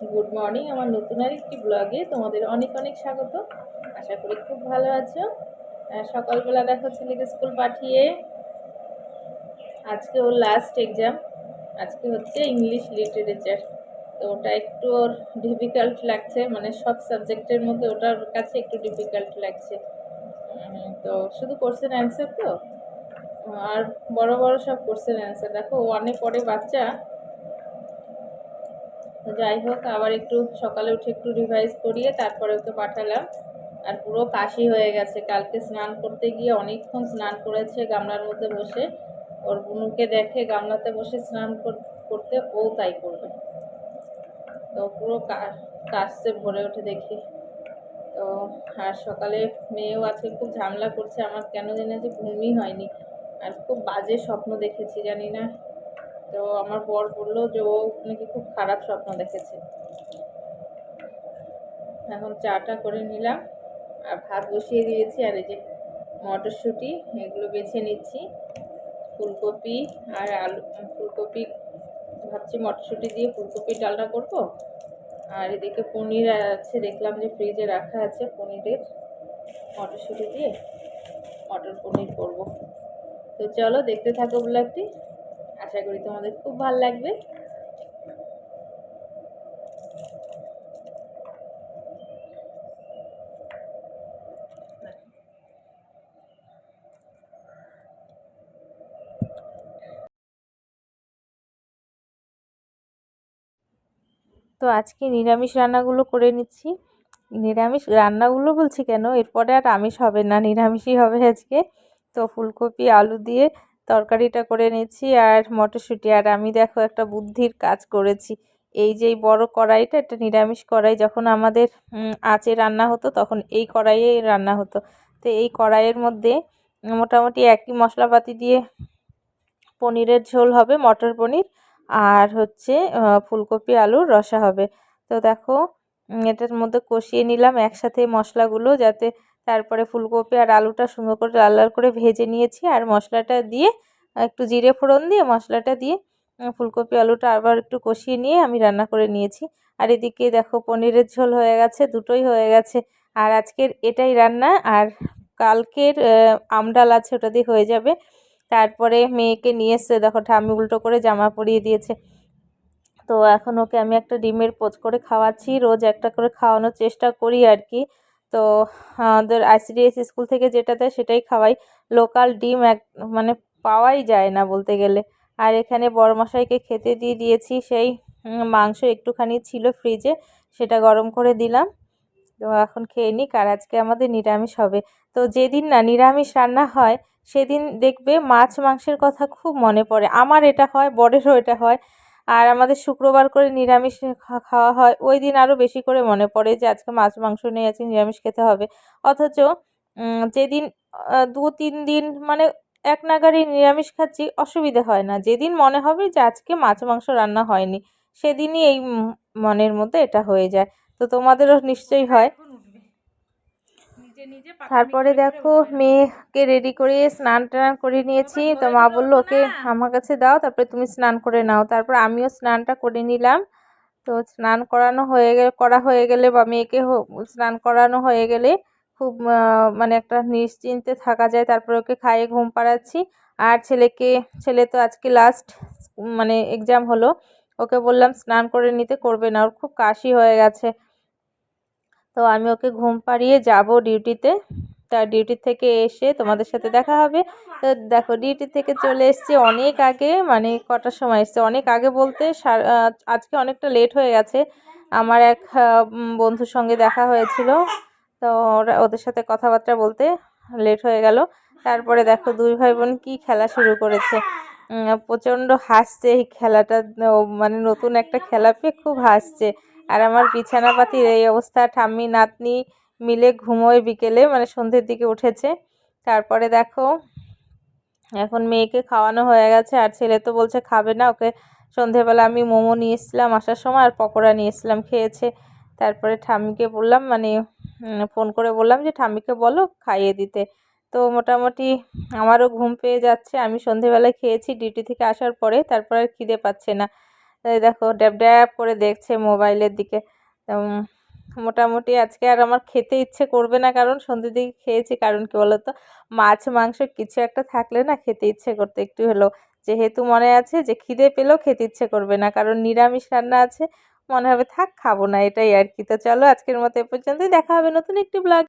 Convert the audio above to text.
Good morning, আমার নতুন আর একটি ব্লগে তোমাদের অনেক অনেক স্বাগত। আশা করি খুব ভালো আছো। সকালবেলা দেখো ছেলেকে স্কুল পাঠিয়ে। আজকে ওর লাস্ট এক্সাম আজকে হচ্ছে ইংলিশ লিটারেচার তো ওটা একটু ওর ডিফিকাল্ট লাগছে মানে সব সাবজেক্টের মধ্যে ওটার কাছে একটু ডিফিকাল্ট লাগছে। তো শুধু কোশ্চেন অ্যান্সার তো? আর বড় বড় সব কোশ্চেন অ্যান্সার দেখো ওয়ানে পরে বাচ্চা। যাই হোক, আবার একটু সকালে উঠে একটু রিভাইজ করিয়ে তারপরে ওকে পাঠালাম। আর পুরো কাশি হয়ে গেছে। কালকে স্নান করতে গিয়ে অনেকক্ষণ স্নান করেছে গামলার মধ্যে বসে। ওর বুনুকে দেখে গামলাতে বসে স্নান কর- করতে ও তাই করবে। তো পুরো কাশছে ভরে ওঠে দেখি। তো আর সকালে মেয়েও আজকে খুব ঝামেলা করছে। আমার কেন জানি যে ঘুমই হয়নি। আর খুব বাজে স্বপ্ন দেখেছি, জানি না। তো আমার বর বলল যে ও নাকি খুব খারাপ স্বপ্ন দেখেছে। এখন চাটা করে নিলাম, আর ভাত বসিয়ে দিয়েছি, আর এই যে মটরশুঁটি, এগুলো বেছে নিচ্ছি। ফুলকপি আর আলু, ফুলকপি, ভাবছি মটরশুঁটি দিয়ে ফুলকপির ডালটা করব। আর এদিকে পনির আছে, দেখলাম যে ফ্রিজে রাখা আছে পনিরের মটরশুঁটি দিয়ে। মটর পনির করব। তো চলো দেখতে থাকো ব্লগটি। আশা করি তোমাদের খুব ভালো লাগবে। তো আজকে নিরামিষ রান্নাগুলো করে নিচ্ছি। নিরামিষ রান্নাগুলো বলছি কেন? এরপরে আর আমিষ হবে না, নিরামিষই হবে আজকে। তো ফুলকপি, আলু দিয়ে তরকারিটা করে নিচ্ছি আর মটরশুঁটি। আর আমি দেখো একটা বুদ্ধির কাজ করেছি। এই যে বড় কড়াইটা, একটা নিরামিষ কড়াই, যখন আমাদের আঁচে রান্না হতো, তখন এই কড়াইয়ে রান্না হতো। তো এই কড়াইয়ের মধ্যে মোটামুটি একই মশলাপাতি দিয়ে পনিরের ঝোল হবে, মটর পনির, আর হচ্ছে ফুলকপি, আলুর রসা হবে। তো দেখো এটার মধ্যে কষিয়ে নিলাম একসাথে মশলাগুলো যাতে তারপরে ফুলকপি আর আলুটা সুন্দর করে লাল লাল করে ভেজে নিয়েছি। আর মশলাটা দিয়ে একটু জিরে ফোড়ন দিয়ে মশলাটা দিয়ে ফুলকপি আলুটা আবার একটু কষিয়ে নিয়ে আমি রান্না করে নিয়েছি। আর এদিকে দেখো পনিরের ঝোল হয়ে গেছে, দুটোই হয়ে গেছে। আর আজকের এটাই রান্না। আর কালকের আমডাল আছে, ওটা দিয়ে হয়ে যাবে। তারপরে মেয়েকে নিয়ে এসছে, দেখো ঠামি উল্টো করে জামা পরিয়ে দিয়েছে। তো এখন ওকে আমি একটা ডিমের পোচ করে খাওয়াচ্ছি, রোজ একটা করে খাওয়ানোর চেষ্টা করি আর কি তো আমাদের আইসিডিএস স্কুল থেকে যেটা দেয় সেটাই খাওয়াই। লোকাল ডিম এক মানে পাওয়াই যায় না বলতে গেলে। আর এখানে বড়মশাইকে খেতে দিয়ে দিয়েছি, সেই মাংস একটুখানি ছিল ফ্রিজে, সেটা গরম করে দিলাম। তো এখন খেয়ে নিক আর আজকে আমাদের নিরামিষ হবে। তো যেদিন না নিরামিষ রান্না হয়, সেদিন দেখবে মাছ মাংসের কথা খুব মনে পড়ে। আমার এটা হয় বরেরও এটা হয়। আর আমাদের শুক্রবার করে নিরামিষ খাওয়া হয়। ওই দিন আরও বেশি করে মনে পড়ে যে আজকে মাছ, মাংস নিয়ে আজকে নিরামিষ খেতে হবে। অথচ যেদিন দু, তিন দিন মানে এক নাগাড়ি নিরামিষ খাচ্ছি, অসুবিধে হয় না। যেদিন মনে হবে যে আজকে মাছ, মাংস রান্না হয়নি, সেদিনই এই মনের মধ্যে এটা হয়ে যায়। তো তোমাদেরও নিশ্চয়ই হয়। তারপরে দেখো মেয়েকে রেডি করে স্নান টান করে নিয়েছি। তো মা বলল ওকে আমার কাছে দাও তারপরে তুমি স্নান করে নাও। তারপর আমিও স্নানটা করে নিলাম। তো স্নান করানো হয়ে গেলে করা হয়ে গেলে বা মেয়েকে স্নান করানো হয়ে গেলে খুব মানে একটা নিশ্চিন্তে থাকা যায়। তারপরে ওকে খাইয়ে ঘুম পাড়াচ্ছি। আর ছেলেকে ছেলে তো আজকে লাস্ট মানে এক্সাম হলো। ওকে বললাম স্নান করে নিতে করবে না। ওর খুব কাশি হয়ে গেছে। তো আমি ওকে ঘুম পাড়িয়ে যাব ডিউটিতে। তা ডিউটি থেকে এসে তোমাদের সাথে দেখা হবে। তো দেখো, ডিউটি থেকে চলে এসেছি অনেক আগে মানে কটার সময় এসছে? অনেক আগে বলতে আজকে অনেকটা লেট হয়ে গেছে। আমার এক বন্ধুর সঙ্গে দেখা হয়েছিল। তো ওরা, ওদের সাথে কথাবার্তা বলতে লেট হয়ে গেল। তারপরে দেখো, দুই ভাই বোন কি খেলা শুরু করেছে। প্রচণ্ড হাসছে এই খেলাটা। মানে নতুন একটা খেলা পেয়ে খুব হাসছে। আর আমার বিছানাপাতির এই অবস্থা। ঠাম্মি, নাতনি মিলে ঘুমোয় বিকেলে মানে সন্ধ্যের দিকে উঠেছে। তারপরে দেখো, এখন মেয়েকে খাওয়ানো হয়ে গেছে, আর ছেলে তো বলছে খাবে না, ওকে সন্ধেবেলা আমি মোমো নিয়ে এসেছিলাম আসার সময়, আর পকোড়া নিয়ে এসেছিলাম, খেয়েছে। তারপরে ঠাম্মিকে বললাম মানে ফোন করে বললাম যে, ঠাম্মিকে বলো খাইয়ে দিতে। তো মোটামুটি আমারও ঘুম পেয়ে যাচ্ছে। আমি সন্ধেবেলায় খেয়েছি ডিউটি থেকে আসার পরে, তারপর আর খিদে পাচ্ছে না। এই দেখো, ড্যাব ড্যাব করে দেখছে মোবাইলের দিকে। মোটামুটি আজকে আর আমার খেতে ইচ্ছে করবে না, কারণ সন্ধ্যের দিকে খেয়েছি। কারণ কি বলতো, মাছ, মাংস কিছু একটা থাকলে না খেতে ইচ্ছে করতে একটু হলেও। যেহেতু মনে আছে যে খিদে পেলেও খেতে ইচ্ছে করবে না, কারণ নিরামিষ রান্না আছে, মনে হবে থাক, খাব না, এটাই আর কি। তো চলো আজকের মতো এ পর্যন্তই, দেখা হবে নতুন একটি ব্লগ